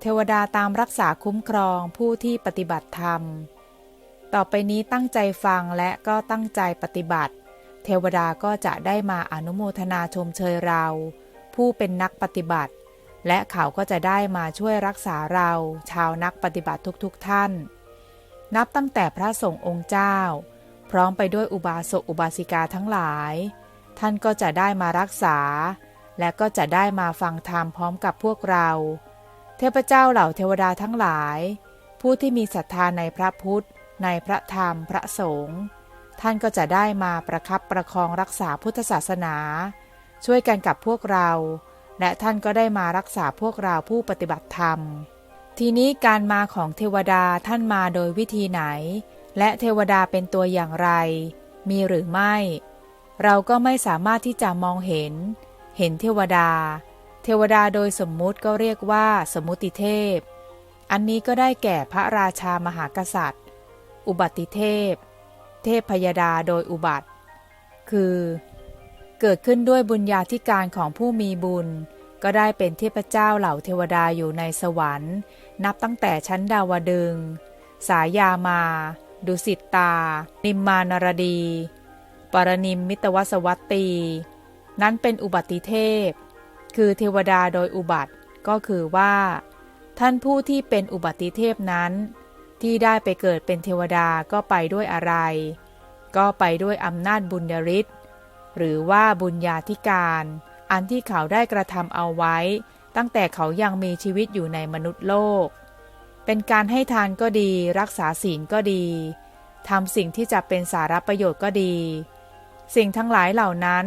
เทวดาตามรักษาคุ้มครองผู้ที่ปฏิบัติธรรม ต่อไปนี้ตั้งใจฟังและก็ตั้งใจปฏิบัติ เทวดาก็จะได้มาอนุโมทนาชมเชยเรา ผู้เป็นนักปฏิบัติ และเขาก็จะได้มาช่วยรักษาเรา ชาวนักปฏิบัติทุกๆทท่าน นับตั้งแต่พระสงฆ์องค์เจ้า พร้อมไปด้วยอุบาสกอุบาสิกาทั้งหลาย ท่านก็จะได้มารักษา และก็จะได้มาฟังธรรมพร้อมกับพวกเรา เทพเจ้าเหล่าเทวดาทั้งหลาย ผู้ที่มีศรัทธาในพระพุทธ ในพระธรรมพระสงฆ์ท่านก็จะได้มาประคับประคองรักษาพุทธศาสนา ช่วยกันกับพวกเรา และท่านก็ได้มารักษาพวกเราผู้ปฏิบัติธรรม ทีนี้การมาของเทวดาท่านมาโดยวิธีไหน และเทวดาเป็นตัวอย่างไร มีหรือไม่ เราก็ไม่สามารถที่จะมองเห็น เห็นเทวดา เทวดาโดยสมมุติก็เรียกว่าสมุติเทพ อันนี้ก็ได้แก่พระราชามหากษัตริย์ อุบัติเทพ เทพพยดาโดยอุบัติ คือ เกิดขึ้นด้วยบุญญาธิการของผู้มีบุญ ก็ได้เป็นเทพเจ้าเหล่าเทวดาอยู่ในสวรรค์ นับตั้งแต่ชั้นดาวดึง สายามา ดุสิตตา นิมมานรดี ปรนิมมิตวสวัตตี นั้นเป็นอุบัติเทพ คือเทวดาโดยอุบัติก็คือว่า ท่านผู้ที่เป็นอุบัติเทพนั้น ที่ได้ไปเกิดเป็นเทวดาก็ไปด้วยอะไร ก็ไปด้วยอำนาจบุญญาฤทธิ์หรือว่าบุญญาธิการ อันที่เขาได้กระทำเอาไว้ ตั้งแต่เขายังมีชีวิตอยู่ในมนุษย์โลก เป็นการให้ทานก็ดี รักษาศีลก็ดีทำสิ่งที่จะเป็นสาระประโยชน์ก็ดี สิ่งทั้งหลายเหล่านั้น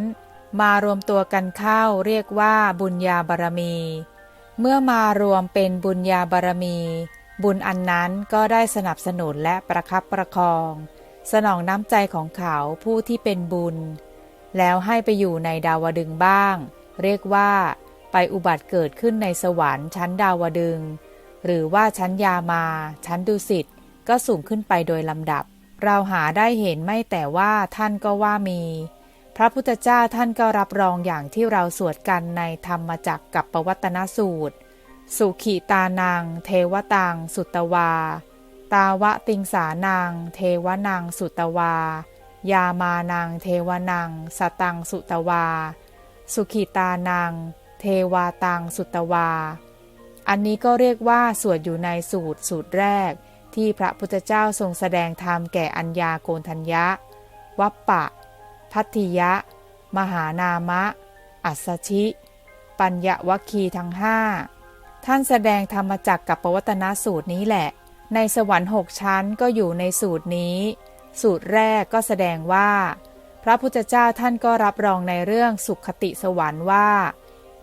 มารวมตัวกันเข้าเรียกว่าบุญญาบารมี เมื่อมารวมเป็นบุญญาบารมี บุญอันนั้นก็ได้สนับสนุนและประคับประคอง สนองน้ำใจของเขาผู้ที่เป็นบุญ แล้วให้ไปอยู่ในดาวดึงบ้าง เรียกว่า ไปอุบัติเกิดขึ้นในสวรรค์ชั้นดาวดึง หรือว่าชั้นยามา ชั้นดุสิตก็สูงขึ้นไปโดยลำดับ เราหาได้เห็นไม่แต่ว่าท่านก็ว่ามี พระพุทธเจ้าท่านก็รับรองอย่างที่เราสวดกันในธรรมจักกับปวัตนสูตร สุขีตานังเทวตังสุตวา ตาวะติงสานังเทวนังสุตวา ยามานังเทวนังสตังสุตวา สุขีตานังเทวาตังสุตวา อันนี้ก็เรียกว่าสวดอยู่ในสูตรสูตรแรก ที่พระพุทธเจ้าทรงแสดงธรรมแก่อัญญาโกนทัญญะ วัปปะ พัทธิยะ มหานามะ อัสชิ ปัญญวคคีทั้งห้าท่านแสดงธรรมจักกับปวัตนสูตรนี้แหละ ในสวรรค์หกชั้นก็อยู่ในสูตรนี้ สูตรแรกก็แสดงว่า พระพุทธเจ้าท่านก็รับรองในเรื่องสุขติสวรรค์ว่า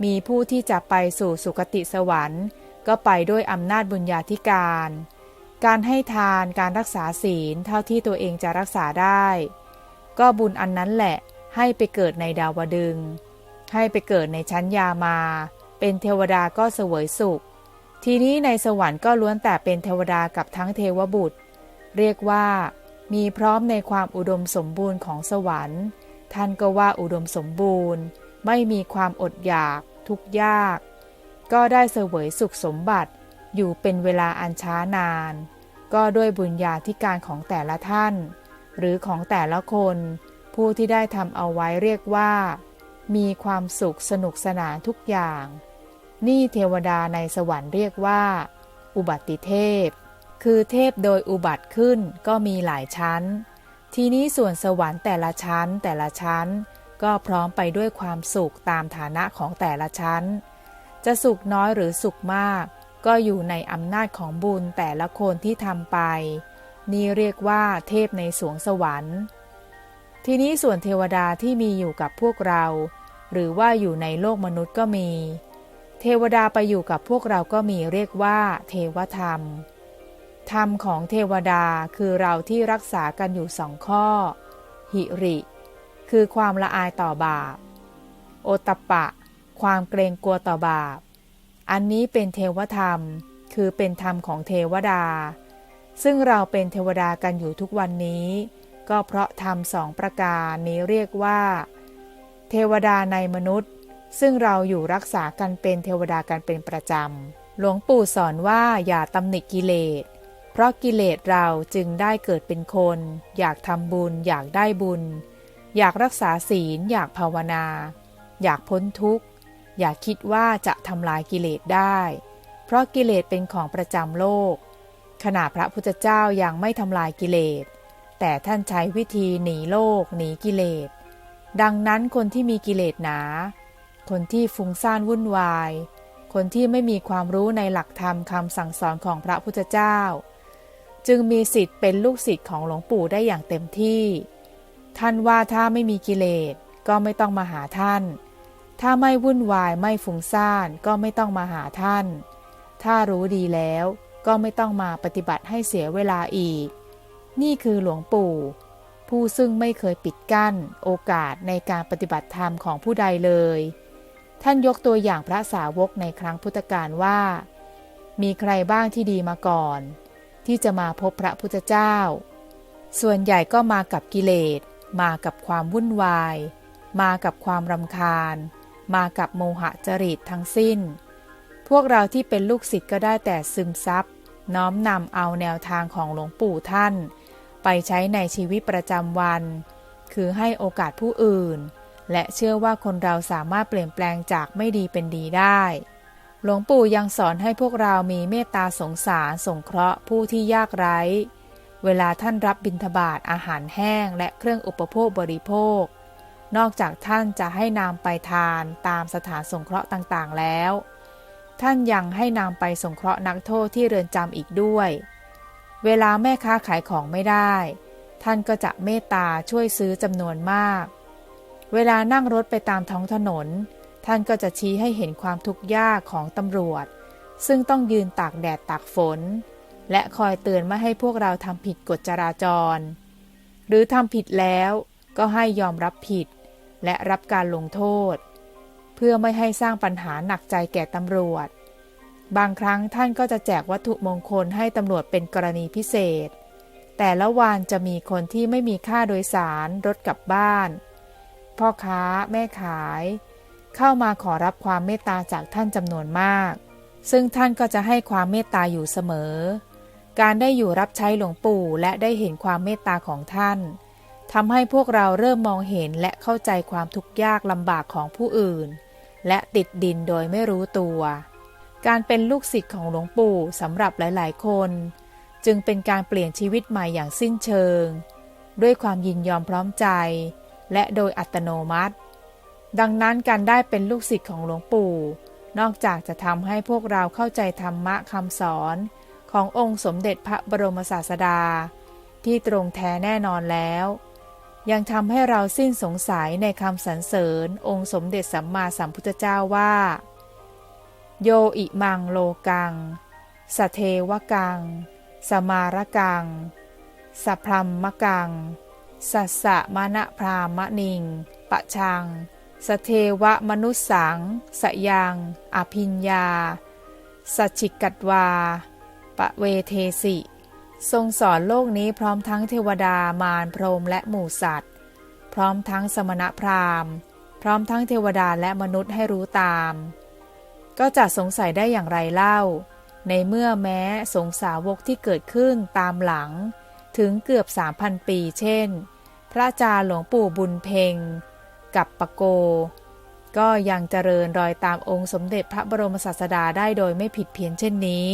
มีผู้ที่จะไปสู่สุคติสวรรค์ ก็ไปด้วยอำนาจบุญญาธิการ การให้ทานการรักษาศีลเท่าที่ตัวเองจะรักษาได้ ก็บุญอันนั้นแหละให้ไปเกิดในดาวดึง ให้ไปเกิดในชั้นยามา เป็นเทวดาก็เสวยสุข ทีนี้ในสวรรค์ก็ล้วนแต่เป็นเทวดากับทั้งเทวบุตร เรียกว่า มีพร้อมในความอุดมสมบูรณ์ของสวรรค์ ท่านก็ว่าอุดมสมบูรณ์ ไม่มีความอดอยากทุกยาก ก็ได้เสวยสุขสมบัติอยู่เป็นเวลาอันช้านาน ก็ด้วยบุญญาธิการของแต่ละท่าน หรือของแต่ละคน ผู้ที่ได้ทำเอาไว้เรียกว่า มีความสุขสนุกสนานทุกอย่าง นี่เทวดาในสวรรค์เรียกว่า อุบัติเทพ คือเทพโดยอุบัติขึ้นก็มีหลายชั้น ทีนี้ส่วนสวรรค์แต่ละชั้นแต่ละชั้น ก็พร้อมไปด้วยความสุขตามฐานะของแต่ละชั้น จะสุขน้อยหรือสุขมาก ก็อยู่ในอำนาจของบุญแต่ละคนที่ทำไป นี่เรียกว่าเทพในสวงสวรรค์ ทีนี้ส่วนเทวดาที่มีอยู่กับพวกเรา หรือว่าอยู่ในโลกมนุษย์ก็มี เทวดาไปอยู่กับพวกเราก็มีเรียกว่า เทวธรรม ธรรมของเทวดาคือเราที่รักษากันอยู่สองข้อ หิริ คือความละอายต่อบาป โอตปปะ ความเกรงกลัวต่อบาป อันนี้เป็นเทวธรรม คือเป็นธรรมของเทวดา ซึ่งเราเป็นเทวดากันอยู่ทุกวันนี้ ก็เพราะธรรมสองประการนี้เรียกว่า เทวดาในมนุษย์ ซึ่งเราอยู่รักษากันเป็นเทวดากันเป็นประจำ หลวงปู่สอนว่าอย่าตำหนิกิเลส เพราะกิเลสเราจึงได้เกิดเป็นคน อยากทำบุญ อยากได้บุญ อยากรักษาศีล อยากภาวนา อยากพ้นทุกข์ อยากคิดว่าจะทำลายกิเลสได้ เพราะกิเลสเป็นของประจำโลก ขณะพระพุทธเจ้ายังไม่ทำลายกิเลส แต่ท่านใช้วิธีหนีโลกหนีกิเลส ดังนั้นคนที่มีกิเลสหนา คนที่ฟุ้งซ่านวุ่นวาย คนที่ไม่มีความรู้ในหลักธรรมคำสั่งสอนของพระพุทธเจ้า จึงมีสิทธิ์เป็นลูกศิษย์ของหลวงปู่ได้อย่างเต็มที่ ท่านว่าถ้าไม่มีกิเลสก็ไม่ต้องมาหาท่าน ถ้าไม่วุ่นวายไม่ฟุ้งซ่านก็ไม่ต้องมาหาท่าน ถ้ารู้ดีแล้ว ก็ไม่ต้องมาปฏิบัติให้เสียเวลาอีก นี่คือหลวงปู่ ผู้ซึ่งไม่เคยปิดกั้นโอกาสในการปฏิบัติธรรมของผู้ใดเลย ท่านยกตัวอย่างพระสาวกในครั้งพุทธกาลว่า มีใครบ้างที่ดีมาก่อน ที่จะมาพบพระพุทธเจ้า ส่วนใหญ่ก็มากับกิเลส มากับความวุ่นวาย มากับความรำคาญ มากับโมหะจริตทั้งสิ้น พวกเราที่เป็นลูกศิษย์ก็ได้แต่ซึมซับ น้อมนำเอาแนวทางของหลวงปู่ท่าน ไปใช้ในชีวิตประจำวัน คือให้โอกาสผู้อื่น และเชื่อว่าคนเราสามารถเปลี่ยนแปลงจากไม่ดีเป็นดีได้ หลวงปู่ยังสอนให้พวกเรามีเมตตาสงสารสงเคราะห์ผู้ที่ยากไร้เวลาท่านรับบิณฑบาตอาหารแห้งและเครื่องอุปโภคบริโภค นอกจากท่านจะให้นำไปทานตามสถานสงเคราะห์ต่างๆแล้ว ท่านยังให้นำไปสงเคราะห์นักโทษที่เรือนจำอีกด้วย เวลาแม่ค้าขายของไม่ได้ ท่านก็จะเมตตาช่วยซื้อจำนวนมาก เวลานั่งรถไปตามท้องถนน ท่านก็จะชี้ให้เห็นความทุกข์ยากของตำรวจ ซึ่งต้องยืนตากแดดตากฝน และคอยเตือนไม่ให้พวกเราทำผิดกฎจราจร หรือทำผิดแล้วก็ให้ยอมรับผิด และรับการลงโทษ พื่อไม่ให้สร้างปัญหาหนักใจแก่ตำรวจ บางครั้งท่านก็จะแจกวัตถุมงคลให้ตำรวจเป็นกรณีพิเศษ แต่ละวันจะมีคนที่ไม่มีค่าโดยสารรถกลับบ้าน พ่อค้าแม่ขาย เข้ามาขอรับความเมตตาจากท่านจำนวนมาก ซึ่งท่านก็จะให้ความเมตตาอยู่เสมอ การได้อยู่รับใช้หลวงปู่และได้เห็นความเมตตาของท่านทำให้พวกเราเริ่มมองเห็นและเข้าใจความทุกข์ยากลำบากของผู้อื่น และติดดินโดยไม่รู้ตัว การเป็นลูกศิษย์ของหลวงปู่สำหรับหลายๆ คน จึงเป็นการเปลี่ยนชีวิตใหม่อย่างสิ้นเชิง ด้วยความยินยอมพร้อมใจ และโดยอัตโนมัติ ดังนั้นการได้เป็นลูกศิษย์ของหลวงปู่ นอกจากจะทำให้พวกเราเข้าใจธรรมะคำสอน ขององค์สมเด็จพระบรมศาสดา ที่ตรงแท้แน่นอนแล้ว ยังทำให้เราสิ้นสงสัยในคำสรรเสริญองค์สมเด็จสัมมาสัมพุทธเจ้าว่า โยอิมังโลกัง สเทวกัง สมารกัง สพรัมมกัง สัสสะมณพรามนิง ปะชัง สเทวมนุสสัง สยัง อภิญญาสัจฉิกัตวา ปะเวเทสิ ทรงสอนโลกนี้พร้อมทั้งเทวดามารพรหมและหมู่สัตว์ พร้อมทั้งสมณพราหมณ์ พร้อมทั้งเทวดาและมนุษย์ให้รู้ตาม ก็จะสงสัยได้อย่างไรเล่า ในเมื่อแม้สงสาวกที่เกิดขึ้นตามหลัง ถึงเกือบ3,000ปีเช่น พระอาจารย์หลวงปู่บุญเพ็ง กับปะโก ก็ยังเจริญรอยตามองค์สมเด็จพระบรมศาสดาได้โดยไม่ผิดเพี้ยนเช่นนี้